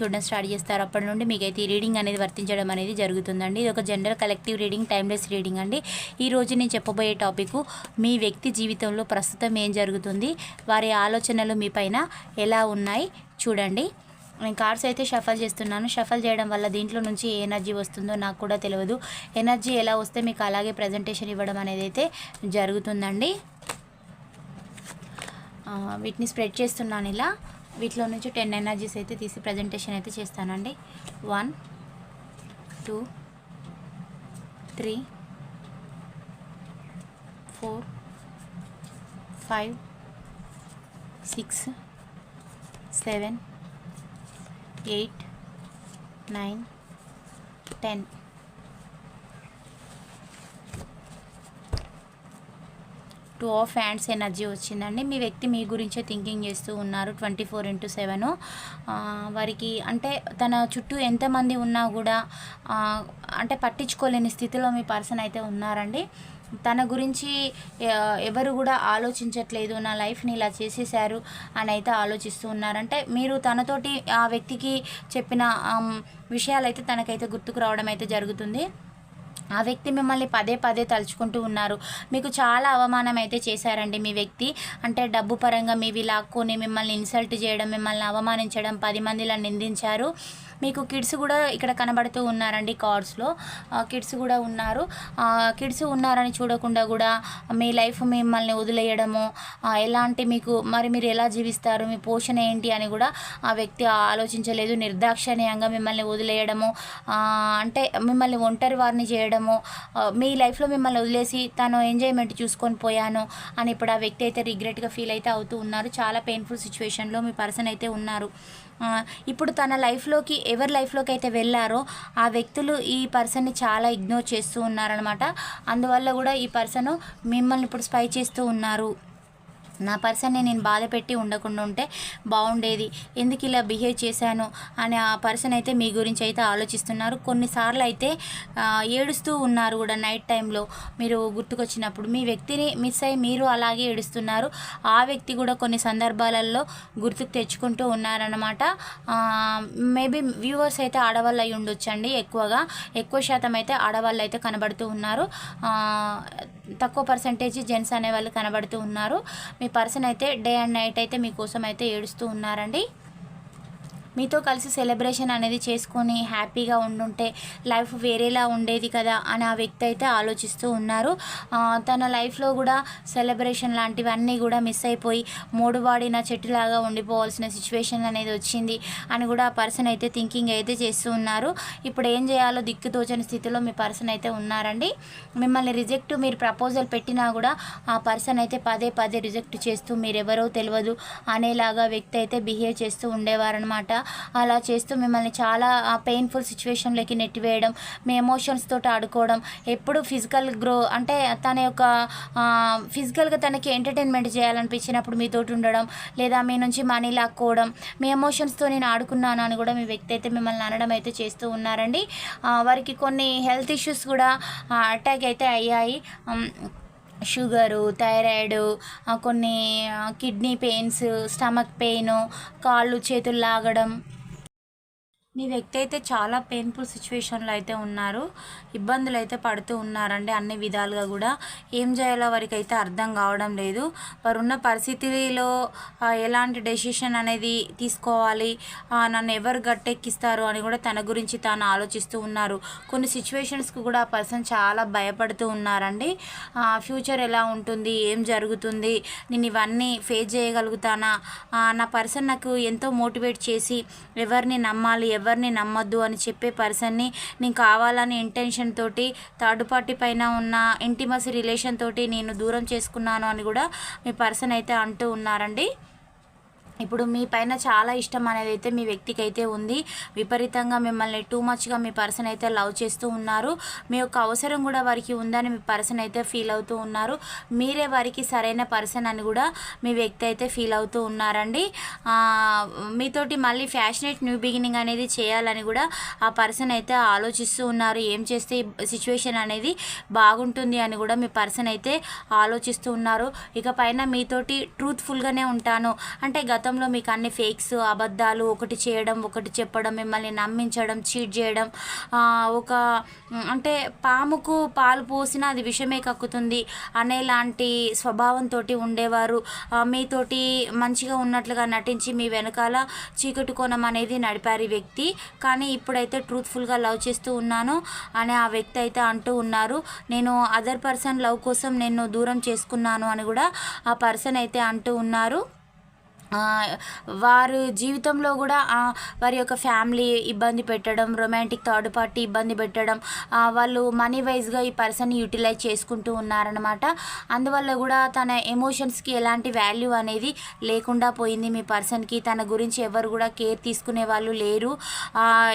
చూడడం స్టార్ట్ చేస్తారు. అప్పటి నుండి మీకైతే ఈ రీడింగ్ అనేది వర్తించడం అనేది జరుగుతుందండి. ఇది ఒక general collective reading timeless reading అండి. ఈ రోజు నేను చెప్పబోయే టాపిక్ మీ వ్యక్తి జీవితంలో ప్రస్తుతం ఏం జరుగుతుంది? వారి ఆలోచనలు మీ పైన ఎలా ఉన్నాయి? చూడండి. నేను కార్డ్స్ అయితే షఫల్ చేస్తున్నాను. షఫల్ చేయడం వల్ల దీంట్లో నుంచి ఏ ఎనర్జీ వస్తుందో నాకు కూడా తెలియదు. ఎనర్జీ ఎలా వస్తే మీకు అలాగే ప్రజెంటేషన్ ఇవ్వడం అనేది అయితే జరుగుతుందండి. వీటిని స్ప్రెడ్ చేస్తున్నాను ఇలా. వీటిలో నుంచి టెన్ ఎనర్జీస్ అయితే తీసి ప్రజెంటేషన్ అయితే చేస్తానండి. One two three four five six seven eight nine ten two of hands energy వచ్చిందండి. మీ వ్యక్తి మీ గురించే థింకింగ్ చేస్తూ ఉన్నారు ట్వంటీ ఫోర్ ఇంటూ సెవెన్. వారికి అంటే తన చుట్టూ ఎంతమంది ఉన్నా కూడా అంటే పట్టించుకోలేని స్థితిలో మీ పర్సన్ అయితే ఉన్నారండి. తన గురించి ఎవరు కూడా ఆలోచించట్లేదు నా లైఫ్ని ఇలా చేసేసారు అని అయితే ఆలోచిస్తూ ఉన్నారంటే మీరు తనతోటి ఆ వ్యక్తికి చెప్పిన విషయాలైతే తనకైతే గుర్తుకు రావడం అయితే జరుగుతుంది. ఆ వ్యక్తి మిమ్మల్ని పదే పదే తలుచుకుంటూ ఉన్నారు. మీకు చాలా అవమానం అయితే చేశారండి మీ వ్యక్తి. అంటే డబ్బు పరంగా మీవి లాక్కొని మిమ్మల్ని ఇన్సల్ట్ చేయడం మిమ్మల్ని అవమానించడం పది మందిలా నిందించారు. మీకు కిడ్స్ కూడా ఇక్కడ కనబడుతూ ఉన్నారండి కార్డ్స్లో కిడ్స్ కూడా ఉన్నారు. కిడ్స్ ఉన్నారని చూడకుండా కూడా మీ లైఫ్ మిమ్మల్ని వదిలేయడము ఎలాంటి మీకు మరి మీరు ఎలా జీవిస్తారు మీ పోషణ ఏంటి అని కూడా ఆ వ్యక్తి ఆలోచించలేదు. నిర్దాక్షణీయంగా మిమ్మల్ని వదిలేయడము అంటే మిమ్మల్ని ఒంటరి వారిని చేయడము మీ లైఫ్లో మిమ్మల్ని వదిలేసి తను ఎంజాయ్మెంట్ చూసుకొని పోయాను అని ఇప్పుడు ఆ వ్యక్తి అయితే రిగ్రెట్గా ఫీల్ అయితే అవుతూ ఉన్నారు. చాలా పెయిన్ఫుల్ సిచ్యువేషన్లో మీ పర్సన్ అయితే ఉన్నారు. ఇప్పుడు తన లైఫ్లోకి ఎవరి లైఫ్లోకి అయితే వెళ్ళారో ఆ వ్యక్తులు ఈ పర్సన్ని చాలా ఇగ్నోర్ చేస్తూ ఉన్నారనమాట అందువల్ల కూడా ఈ పర్సన్ మిమ్మల్ని ఇప్పుడు స్పై చేస్తూ ఉన్నారు. నా పర్సన్ని నేను బాధ పెట్టి ఉండకుండా ఉంటే బాగుండేది. ఎందుకు ఇలా బిహేవ్ చేశాను? అని ఆ పర్సన్ అయితే మీ గురించి అయితే ఆలోచిస్తున్నారు. కొన్నిసార్లు అయితే ఏడుస్తూ ఉన్నారు కూడా నైట్ టైంలో. మీరు గుర్తుకొచ్చినప్పుడు మీ వ్యక్తిని మిస్ అయ్యి మీరు అలాగే ఏడుస్తున్నారు. ఆ వ్యక్తి కూడా కొన్ని సందర్భాలలో గుర్తుకు తెచ్చుకుంటూ ఉన్నారనమాట మేబీ వ్యూవర్స్ అయితే ఆడవాళ్ళు అయి ఉండొచ్చండి ఎక్కువగా. ఎక్కువ శాతం అయితే ఆడవాళ్ళు అయితే కనబడుతూ ఉన్నారు. తక్కువ పర్సంటేజ్ జెంట్స్ అనేవాళ్ళు కనబడుతూ ఉన్నారు. మీ పర్సన్ అయితే డే అండ్ నైట్ అయితే మీకోసం అయితే ఏడుస్తూ ఉన్నారండి. మీతో కలిసి సెలబ్రేషన్ అనేది చేసుకొని హ్యాపీగా ఉండుంటే లైఫ్ వేరేలా ఉండేది కదా అని ఆ వ్యక్తి అయితే ఆలోచిస్తూ ఉన్నారు. తన లైఫ్లో కూడా సెలబ్రేషన్ లాంటివన్నీ కూడా మిస్ అయిపోయి మూడువాడిన చెట్టులాగా ఉండిపోవాల్సిన సిచ్యువేషన్ అనేది వచ్చింది అని కూడా ఆ పర్సన్ అయితే థింకింగ్ అయితే చేస్తూ ఉన్నారు. ఇప్పుడు ఏం చేయాలో దిక్కుతోచని స్థితిలో మీ పర్సన్ అయితే ఉన్నారండి. మిమ్మల్ని రిజెక్ట్ మీరు ప్రపోజల్ పెట్టినా కూడా ఆ పర్సన్ అయితే పదే పదే రిజెక్ట్ చేస్తూ మీరెవరో తెలియదు అనేలాగా వ్యక్తి అయితే బిహేవ్ చేస్తూ ఉండేవారనమాట అలా చేస్తూ మిమ్మల్ని చాలా పెయిన్ఫుల్ సిచ్యువేషన్లోకి నెట్టివేయడం మీ ఎమోషన్స్ తోటి ఆడుకోవడం ఎప్పుడు ఫిజికల్ గ్రో అంటే తన యొక్క ఫిజికల్గా తనకి ఎంటర్టైన్మెంట్ చేయాలనిపించినప్పుడు మీతోటి ఉండడం లేదా మీ నుంచి మనీ లాక్కోవడం మీ ఎమోషన్స్తో నేను ఆడుకున్నాను అని కూడా మీ వ్యక్తి అయితే మిమ్మల్ని అనడం అయితే చేస్తూ ఉన్నారండి. వారికి కొన్ని హెల్త్ ఇష్యూస్ కూడా అటాక్ అయితే అయ్యాయి. షుగరు థైరాయిడ్ కొన్ని కిడ్నీ పెయిన్స్ స్టమక్ పెయిన్ కాళ్ళు చేతులు లాగడం. మీ వ్యక్తి అయితే చాలా పెయిన్ఫుల్ సిచ్యువేషన్లో అయితే ఉన్నారు. ఇబ్బందులు అయితే పడుతూ ఉన్నారండి అన్ని విధాలుగా కూడా. ఏం చేయాలో వారికి అయితే అర్థం కావడం లేదు. వారు ఉన్న పరిస్థితిలో ఎలాంటి డెసిషన్ అనేది తీసుకోవాలి? నన్ను ఎవరు గట్టెక్కిస్తారు అని కూడా తన గురించి తాను ఆలోచిస్తూ ఉన్నారు. కొన్ని సిచ్యువేషన్స్కి కూడా ఆ పర్సన్ చాలా భయపడుతూ ఉన్నారండి. ఫ్యూచర్ ఎలా ఉంటుంది? ఏం జరుగుతుంది? నేను ఇవన్నీ ఫేస్ చేయగలుగుతానా? నా పర్సన్ నాకు ఎంతో మోటివేట్ చేసి ఎవరిని నమ్మాలి ఎవరిని నమ్మొద్దు అని చెప్పే పర్సన్ని నేను కావాలని ఇంటెన్షన్ తోటి థర్డ్ పార్టీ పైన ఉన్న ఇంటిమసీ రిలేషన్ తోటి నేను దూరం చేసుకున్నాను అని కూడా మీ పర్సన్ అయితే అంటూ ఉన్నారండి. ఇప్పుడు మీ పైన చాలా ఇష్టం అనేది అయితే మీ వ్యక్తికి అయితే ఉంది. విపరీతంగా మిమ్మల్ని టూ మచ్గా మీ పర్సన్ అయితే లవ్ చేస్తూ ఉన్నారు. మీ యొక్క అవసరం కూడా వారికి ఉందని మీ పర్సన్ అయితే ఫీల్ అవుతూ ఉన్నారు. మీరే వారికి సరైన పర్సన్ అని కూడా మీ వ్యక్తి అయితే ఫీల్ అవుతూ ఉన్నారండి. మీతోటి మళ్ళీ ఫ్యాషనేట్ న్యూ బిగినింగ్ అనేది చేయాలని కూడా ఆ పర్సన్ అయితే ఆలోచిస్తూ ఉన్నారు. ఏం చేస్తే సిచ్యువేషన్ అనేది బాగుంటుంది అని కూడా మీ పర్సన్ అయితే ఆలోచిస్తూ ఉన్నారు. ఇక పైన మీతోటి ట్రూత్ఫుల్గానే ఉంటాను. అంటే గత గతంలో మీకు అన్ని ఫేక్స్ అబద్ధాలు ఒకటి చేయడం ఒకటి చెప్పడం మిమ్మల్ని నమ్మించడం చీట్ చేయడం ఒక అంటే పాముకు పాలు పోసినా అది విషమే కక్కుతుంది అనేలాంటి స్వభావంతో ఉండేవారు. మీతోటి మంచిగా ఉన్నట్లుగా నటించి మీ వెనకాల చీకటి కోణం అనేది నడిపారు ఈ వ్యక్తి. కానీ ఇప్పుడైతే ట్రూత్ఫుల్గా లవ్ చేస్తూ ఉన్నాను అని ఆ వ్యక్తి అయితే అంటూ ఉన్నారు. నేను అదర్ పర్సన్ లవ్ కోసం నేను దూరం చేసుకున్నాను అని కూడా ఆ పర్సన్ అయితే అంటూ ఉన్నారు. వారు జీవితంలో కూడా వారి యొక్క ఫ్యామిలీ ఇబ్బంది పెట్టడం రొమాంటిక్ థర్డ్ పార్టీ ఇబ్బంది పెట్టడం వాళ్ళు మనీ వైజ్గా ఈ పర్సన్ యూటిలైజ్ చేసుకుంటూ ఉన్నారనమాట అందువల్ల కూడా తన ఎమోషన్స్కి ఎలాంటి వాల్యూ అనేది లేకుండా పోయింది మీ పర్సన్కి తన గురించి ఎవరు కూడా కేర్ తీసుకునే వాళ్ళు లేరు.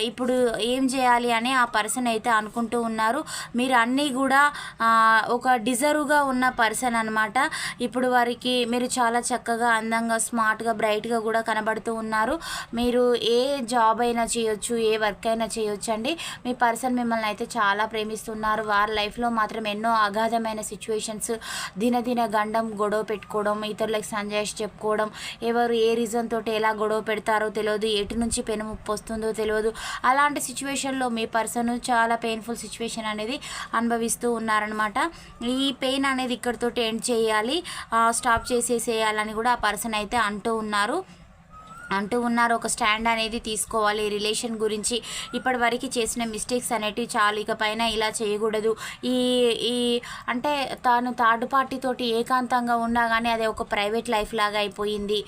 ఇప్పుడు ఏం చేయాలి అని ఆ పర్సన్ అయితే అనుకుంటూ ఉన్నారు. మీరు అన్నీ కూడా ఒక డిజర్వ్గా ఉన్న పర్సన్ అనమాట ఇప్పుడు వారికి మీరు చాలా చక్కగా అందంగా స్మార్ట్గా బ్రైట్గా కూడా కనబడుతూ ఉన్నారు. మీరు ఏ జాబ్ అయినా చేయొచ్చు ఏ వర్క్ అయినా చేయొచ్చు అండి మీ పర్సన్ మిమ్మల్ని అయితే చాలా ప్రేమిస్తున్నారు. వారి లైఫ్లో మాత్రం ఎన్నో అగాధమైన సిచ్యువేషన్స్ దినదిన గండం గొడవ పెట్టుకోవడం ఇతరులకు సంజాయిష్ చెప్పుకోవడం ఎవరు ఏ రీజన్ తోటి ఎలా గొడవ పెడతారో తెలియదు ఎటు నుంచి పెనుముప్పు వస్తుందో తెలియదు. అలాంటి సిచ్యువేషన్లో మీ పర్సన్ చాలా పెయిన్ఫుల్ సిచ్యువేషన్ అనేది అనుభవిస్తూ ఉన్నారనమాట ఈ పెయిన్ అనేది ఇక్కడితోటి ఎండ్ చేయాలి స్టాప్ చేసేసేయాలని కూడా ఆ పర్సన్ అయితే అంటూ ఉన్నారు. అంటూ ఉన్నారు. ఒక స్టాండ్ అనేది తీసుకోవాలి. రిలేషన్ గురించి ఇప్పటి వరకు చేసిన మిస్టేక్స్ అనేటివి చాలు. ఇక పైన ఇలా చేయకూడదు. ఈ ఈ అంటే తాను థర్డ్ పార్టీతోటి ఏకాంతంగా ఉన్నా కానీ అది ఒక ప్రైవేట్ లైఫ్ లాగా అయిపోయింది.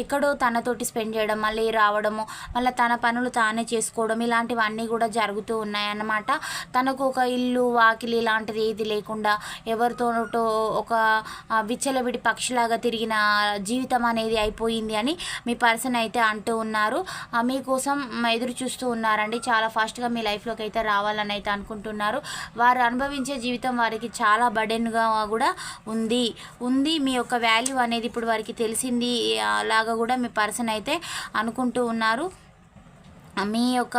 ఎక్కడో తనతోటి స్పెండ్ చేయడం మళ్ళీ రావడము మళ్ళీ తన పనులు తానే చేసుకోవడం ఇలాంటివన్నీ కూడా జరుగుతూ ఉన్నాయన్నమాట. తనకు ఒక ఇల్లు వాకిలి ఇలాంటిది ఏది లేకుండా ఎవరితోటో ఒక విచ్చలవిడి పక్షిలాగా తిరిగిన జీవితం అనేది అయిపోయింది అని మీ పర్సన్ అయితే అంటూ ఉన్నారు. మీకోసం ఎదురు చూస్తూ ఉన్నారండి. చాలా ఫాస్ట్గా మీ లైఫ్లోకి అయితే రావాలని అయితే అనుకుంటున్నారు. వారు అనుభవించే జీవితం వారికి చాలా బడెన్గా కూడా ఉంది. ఉంది మీ యొక్క వాల్యూ అనేది ఇప్పుడు వారికి తెలిసింది అలాగా కూడా మీ పర్సన్ అయితే అనుకుంటూ ఉన్నారు. మీ యొక్క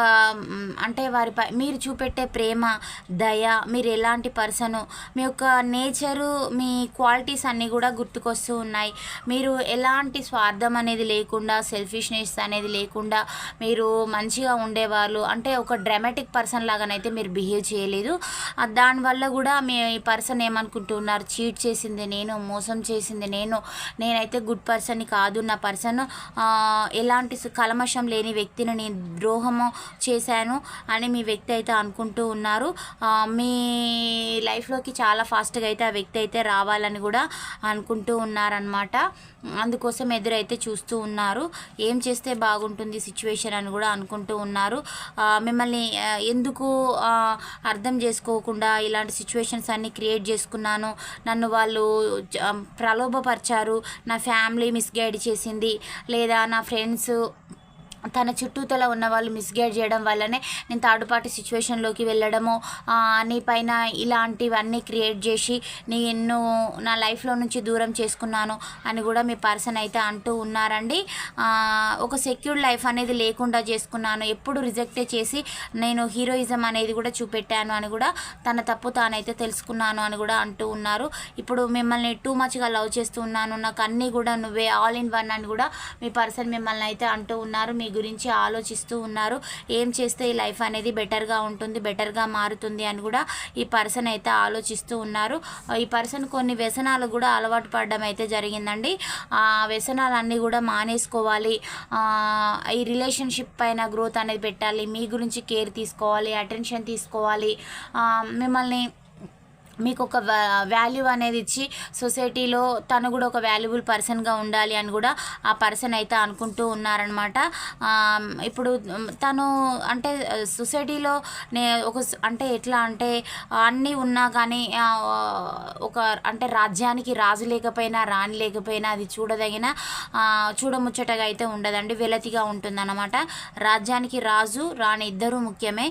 అంటే వారిపై మీరు చూపెట్టే ప్రేమ దయ మీరు ఎలాంటి పర్సను మీ యొక్క నేచరు మీ క్వాలిటీస్ అన్నీ కూడా గుర్తుకొస్తూ ఉన్నాయి. మీరు ఎలాంటి స్వార్థం అనేది లేకుండా సెల్ఫిష్నెస్ అనేది లేకుండా మీరు మంచిగా ఉండేవాళ్ళు అంటే ఒక డ్రామాటిక్ పర్సన్ లాగానైతే మీరు బిహేవ్ చేయలేదు. దానివల్ల కూడా మీ పర్సన్ ఏమనుకుంటున్నారు? చీట్ చేసింది నేను మోసం చేసింది నేను నేనైతే గుడ్ పర్సన్ కాదు నా పర్సన్ ఎలాంటి కలమషం లేని వ్యక్తిని నేను ద్రోహము చేశాను అని మీ వ్యక్తి అయితే అనుకుంటూ ఉన్నారు. మీ లైఫ్లోకి చాలా ఫాస్ట్గా అయితే ఆ వ్యక్తి అయితే రావాలని కూడా అనుకుంటూ ఉన్నారనమాట అందుకోసం ఎదురైతే చూస్తూ ఉన్నారు. ఏం చేస్తే బాగుంటుంది సిచ్యువేషన్ అని కూడా అనుకుంటూ ఉన్నారు. మిమ్మల్ని ఎందుకు అర్థం చేసుకోకుండా ఇలాంటి సిచ్యువేషన్స్ అన్ని క్రియేట్ చేసుకున్నాను. నన్ను వాళ్ళు ప్రలోభపరిచారు. నా ఫ్యామిలీ మిస్గైడ్ చేసింది. లేదా నా ఫ్రెండ్స్ తన చుట్టూతల ఉన్న వాళ్ళు మిస్గైడ్ చేయడం వల్లనే నేను థర్డ్ పార్టీ సిచ్యువేషన్లోకి వెళ్ళడము నీ పైన ఇలాంటివన్నీ క్రియేట్ చేసి నేను నా లైఫ్లో నుంచి దూరం చేసుకున్నాను అని కూడా మీ పర్సన్ అయితే అంటూ ఉన్నారండి. ఒక సెక్యూర్డ్ లైఫ్ అనేది లేకుండా చేసుకున్నాను ఎప్పుడు రిజెక్టే చేసి నేను హీరోయిజం అనేది కూడా చూపెట్టాను అని కూడా తన తప్పు తానైతే తెలుసుకున్నాను అని కూడా అంటూ ఉన్నారు. ఇప్పుడు మిమ్మల్ని టూ మచ్గా లవ్ చేస్తూ ఉన్నాను నాకు అన్నీ కూడా నువ్వే ఆల్ ఇన్ వన్ అని కూడా మీ పర్సన్ మిమ్మల్ని అయితే అంటూ ఉన్నారు. మీ గురించి ఆలోచిస్తూ ఉన్నారు. ఏం చేస్తే ఈ లైఫ్ అనేది బెటర్గా ఉంటుంది బెటర్గా మారుతుంది అని కూడా ఈ పర్సన్ అయితే ఆలోచిస్తూ ఉన్నారు. ఈ పర్సన్ కొన్ని వ్యసనాలు కూడా అలవాటు పడడం అయితే జరిగిందండి. ఆ వ్యసనాలన్నీ కూడా మానేసుకోవాలి. ఈ రిలేషన్షిప్ పైన గ్రోత్ అనేది పెట్టాలి. మీ గురించి కేర్ తీసుకోవాలి అటెన్షన్ తీసుకోవాలి. మిమ్మల్ని మీకు ఒక వాల్యూ అనేది ఇచ్చి సొసైటీలో తను కూడా ఒక వాల్యుబుల్ పర్సన్గా ఉండాలి అని కూడా ఆ పర్సన్ అయితే అనుకుంటూ ఉన్నారనమాట ఇప్పుడు తను అంటే సొసైటీలో నే ఒక అంటే ఎట్లా అంటే అన్నీ ఉన్నా కానీ ఒక అంటే రాజ్యానికి రాజు లేకపోయినా రాణి లేకపోయినా అది చూడదగిన చూడముచ్చటగా అయితే ఉండదండి వెలతిగా ఉంటుందన్నమాట. రాజ్యానికి రాజు రాణి ఇద్దరూ ముఖ్యమే.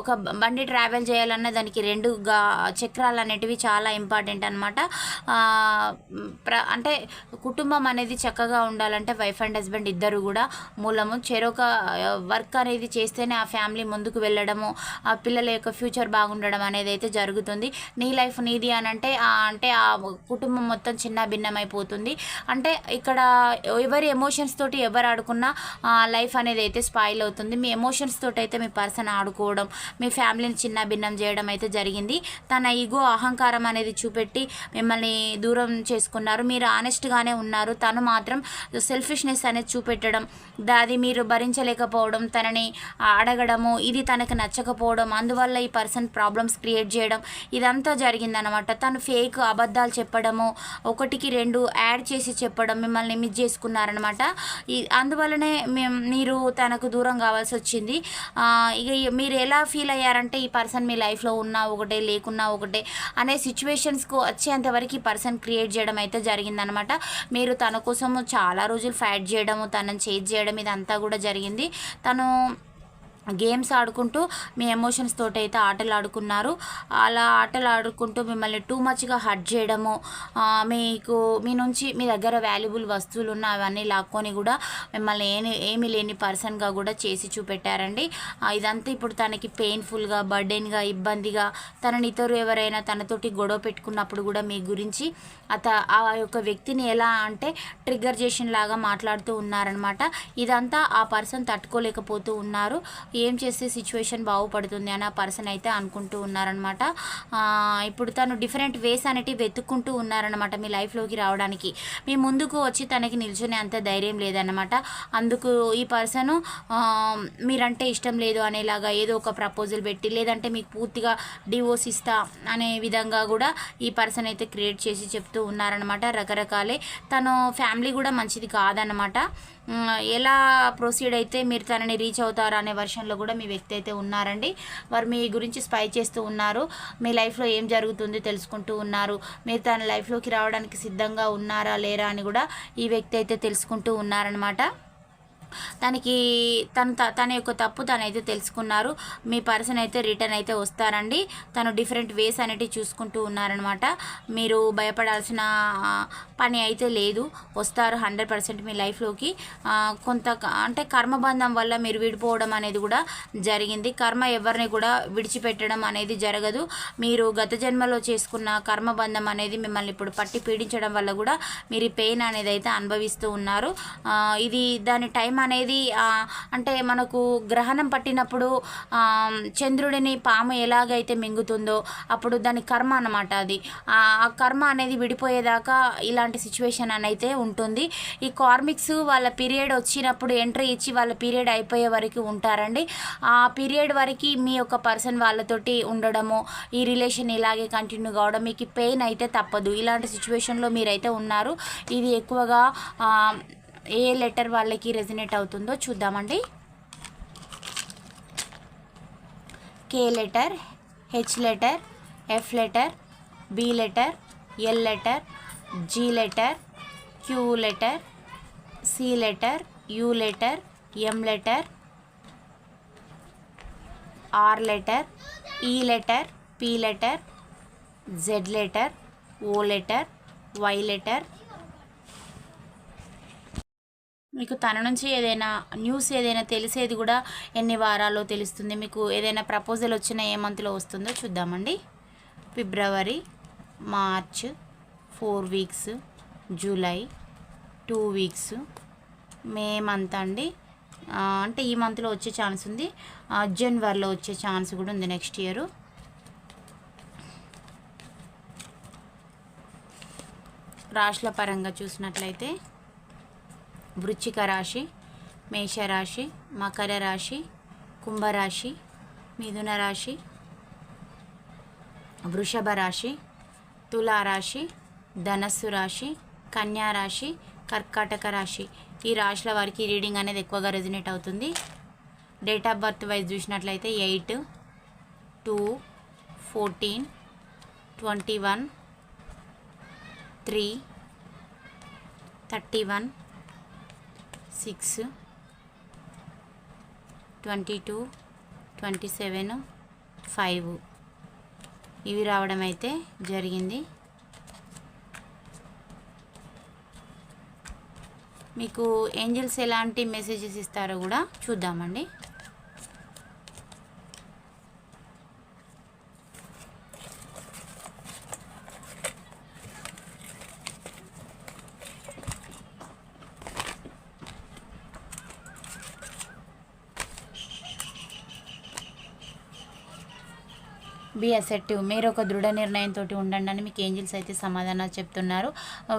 ఒక బండి ట్రావెల్ చేయాలన్నా దానికి రెండు గా చక్రాలు అనేటివి చాలా ఇంపార్టెంట్ అనమాట ప్ర అంటే కుటుంబం అనేది చక్కగా ఉండాలంటే వైఫ్ అండ్ హస్బెండ్ ఇద్దరు కూడా మూలము. చెరొక వర్క్ అనేది చేస్తేనే ఆ ఫ్యామిలీ ముందుకు వెళ్ళడము ఆ పిల్లల యొక్క ఫ్యూచర్ బాగుండడం అనేది అయితే జరుగుతుంది. నీ లైఫ్ నీది అని అంటే అంటే ఆ కుటుంబం మొత్తం చిన్న భిన్నమైపోతుంది. అంటే ఇక్కడ ఎవరి ఎమోషన్స్ తోటి ఎవరు ఆడుకున్నా లైఫ్ అనేది అయితే స్పాయిల్ అవుతుంది. మీ ఎమోషన్స్ తోటి అయితే మీ పర్సన్ ఆడుకోవడం మీ ఫ్యామిలీని చిన్న భిన్నం చేయడం అయితే జరిగింది. తన ఈగో అహంకారం అనేది చూపెట్టి మిమ్మల్ని దూరం చేసుకున్నారు. మీరు ఆనెస్ట్గానే ఉన్నారు. తను మాత్రం సెల్ఫిష్నెస్ అనేది చూపెట్టడం దాది మీరు భరించలేకపోవడం తనని అడగడము ఇది తనకు నచ్చకపోవడం అందువల్ల ఈ పర్సన్ ప్రాబ్లమ్స్ క్రియేట్ చేయడం ఇదంతా జరిగిందనమాట తను ఫేక్ అబద్ధాలు చెప్పడము ఒకటికి రెండు యాడ్ చేసి చెప్పడం మిమ్మల్ని మిస్ చేసుకున్నారనమాట అందువల్లనే మేము మీరు తనకు దూరం కావాల్సి వచ్చింది. ఇక మీరు ఎలా ఫీల్ అయ్యారంటే ఈ పర్సన్ మీ లైఫ్లో ఉన్నా ఒకటే లేకున్నా ఒకటే అనే సిచ్యువేషన్స్కు వచ్చేంత వరకు ఈ పర్సన్ క్రియేట్ చేయడం అయితే జరిగిందనమాట. మీరు తన కోసము చాలా రోజులు ఫ్యాట్ చేయడము తనని చేజ్ చేయడం ఇదంతా కూడా జరిగింది. తను గేమ్స్ ఆడుకుంటూ మీ ఎమోషన్స్ తోటి అయితే ఆటలు ఆడుకున్నారు అలా ఆటలు ఆడుకుంటూ మిమ్మల్ని టూ మచ్గా హర్ట్ చేయడము మీకు మీ నుంచి మీ దగ్గర వాల్యుబుల్ వస్తువులు ఉన్న అవన్నీ లాక్కొని కూడా మిమ్మల్ని ఏమి ఏమీ లేని పర్సన్గా కూడా చేసి చూపెట్టారండి. ఇదంతా ఇప్పుడు తనకి పెయిన్ఫుల్గా బర్డెన్గా ఇబ్బందిగా తనని ఇతరు ఎవరైనా తనతోటి గొడవ పెట్టుకున్నప్పుడు కూడా మీ గురించి అత ఆ యొక్క వ్యక్తిని ఎలా అంటే ట్రిగ్గర్ చేసిన లాగా మాట్లాడుతూ ఉన్నారనమాట. ఇదంతా ఆ పర్సన్ తట్టుకోలేకపోతూ ఉన్నారు. ఏం చేస్తే సిచ్యువేషన్ బాగుపడుతుంది అని ఆ పర్సన్ అయితే అనుకుంటూ ఉన్నారనమాట ఇప్పుడు తను డిఫరెంట్ వేస్ అనేటివి వెతుక్కుంటూ ఉన్నారనమాట మీ లైఫ్లోకి రావడానికి. మీ ముందుకు వచ్చి తనకి నిల్చునే అంత ధైర్యం లేదనమాట అందుకు ఈ పర్సన్ మీరంటే ఇష్టం లేదు అనేలాగా ఏదో ఒక ప్రపోజల్ పెట్టి లేదంటే మీకు పూర్తిగా డివోర్స్ ఇస్తా అనే విధంగా కూడా ఈ పర్సన్ అయితే క్రియేట్ చేసి చెప్తూ ఉన్నారనమాట రకరకాలే తను ఫ్యామిలీ కూడా మంచిది కాదనమాట ఎలా ప్రొసీడ్ అయితే మీరు తనని రీచ్ అవుతారా అనే వర్షన్లో కూడా మీ వ్యక్తి అయితే ఉన్నారండి. వారు మీ గురించి స్పై చేస్తూ ఉన్నారు. మీ లైఫ్లో ఏం జరుగుతుంది తెలుసుకుంటూ ఉన్నారు. మీరు తన లైఫ్లోకి రావడానికి సిద్ధంగా ఉన్నారా లేరా అని కూడా ఈ వ్యక్తి అయితే తెలుసుకుంటూ ఉన్నారనమాట తనకి తన త- తన యొక్క తప్పు తనైతే తెలుసుకున్నారు. మీ పర్సన్ అయితే రిటర్న్ అయితే వస్తారండి. తను డిఫరెంట్ వేస్ అనేటివి చూసుకుంటూ ఉన్నారనమాట. మీరు భయపడాల్సిన పని అయితే లేదు. వస్తారు హండ్రెడ్ పర్సెంట్ మీ లైఫ్లోకి. కొంత అంటే కర్మబంధం వల్ల మీరు విడిపోవడం అనేది కూడా జరిగింది. కర్మ ఎవరిని కూడా విడిచిపెట్టడం అనేది జరగదు. మీరు గత జన్మలో చేసుకున్న కర్మబంధం అనేది మిమ్మల్ని ఇప్పుడు పట్టి పీడించడం వల్ల కూడా మీరు పెయిన్ అనేది అయితే అనుభవిస్తూ ఉన్నారు. ఇది దాని టైం అనేది అంటే మనకు గ్రహణం పట్టినప్పుడు చంద్రుడిని పాము ఎలాగైతే మింగుతుందో అప్పుడు దాని కర్మ అన్నమాట అది. ఆ కర్మ అనేది విడిపోయేదాకా ఇలాంటి సిచ్యువేషన్ అని అయితే ఉంటుంది. ఈ కార్మిక్స్ వాళ్ళ పీరియడ్ వచ్చినప్పుడు ఎంట్రీ ఇచ్చి వాళ్ళ పీరియడ్ అయిపోయే వరకు ఉంటారండి. ఆ పీరియడ్ వరకు మీ యొక్క పర్సన్ వాళ్ళతోటి ఉండడము ఈ రిలేషన్ ఇలాగే కంటిన్యూ కావడం మీకు పెయిన్ అయితే తప్పదు. ఇలాంటి సిచ్యువేషన్లో మీరైతే ఉన్నారు. ఇది ఎక్కువగా ఏ లెటర్ వాళ్ళకి రెజినేట్ అవుతుందో చూద్దామండి. K letter H letter F letter B letter L letter G letter Q letter C letter U letter M letter R letter E letter P letter Z letter O letter Y letter మీకు తన నుంచి ఏదైనా news ఏదైనా తెలిసేది కూడా ఎన్ని వారాల్లో తెలుస్తుంది? మీకు ఏదైనా ప్రపోజల్ వచ్చిన ఏ మంత్లో వస్తుందో చూద్దామండి. February March four weeks July two weeks May month అండి. అంటే ఈ మంత్లో వచ్చే ఛాన్స్ ఉంది. జనవరిలో వచ్చే ఛాన్స్ కూడా ఉంది నెక్స్ట్ ఇయర్. రాష్ట్ర పరంగా చూసినట్లయితే వృచ్చిక రాశి మేషరాశి మకర రాశి కుంభరాశి మిథున రాశి వృషభ రాశి తులారాశి ధనస్సు రాశి కన్యా రాశి కర్కాటక రాశి. ఈ రాశుల వారికి రీడింగ్ అనేది ఎక్కువగా రెజినేట్ అవుతుంది. డేట్ ఆఫ్ బర్త్ వైజ్ చూసినట్లయితే eight two fourteen twenty one three thirty one six twenty two twenty seven five. ఇవి రావడం అయితే జరిగింది. మీకు ఏంజల్స్ ఎలాంటి మెసేజెస్ ఇస్తారో కూడా చూద్దామండి. Be acceptive. మీరు ఒక దృఢ నిర్ణయంతో ఉండండి అని మీకు ఏంజిల్స్ అయితే సమాధానాలు చెప్తున్నారు.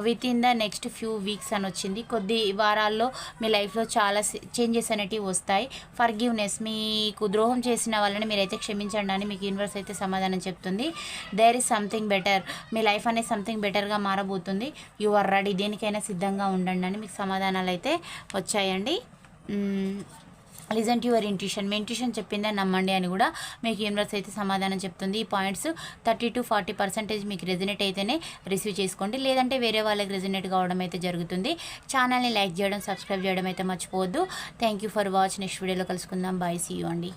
Within the next few weeks అని వచ్చింది. కొద్ది వారాల్లో మీ లైఫ్లో చాలా చేంజెస్ అనేటివి వస్తాయి. ఫర్ గివ్నెస్ మీకు ద్రోహం చేసిన వాళ్ళని మీరైతే క్షమించండి అని మీకు యూనివర్స్ అయితే సమాధానం చెప్తుంది. దేర్ ఇస్ సంథింగ్ బెటర్ మీ లైఫ్ అనేది సంథింగ్ బెటర్గా మారబోతుంది. యు ఆర్ రెడీ దేనికైనా సిద్ధంగా ఉండండి అని మీకు సమాధానాలు అయితే వచ్చాయండి. Mm. Listen to your intuition మీ ఇంట్యూషన్ చెప్పిందే నమ్మండి అని కూడా మీకు యూనివర్స్ అయితే సమాధానం చెప్తుంది. ఈ points thirty to forty percentage మీకు రెజినేట్ అయితేనే రిసీవ్ చేసుకోండి. లేదంటే వేరే వాళ్ళకి రెజినేట్ కావడం అయితే జరుగుతుంది. ఛానల్ని లైక్ చేయడం సబ్స్క్రైబ్ చేయడం అయితే మర్చిపోవద్దు. Thank you for watch next వీడియోలో కలుసుకుందాం. బాయ్ సీ యూ అండి.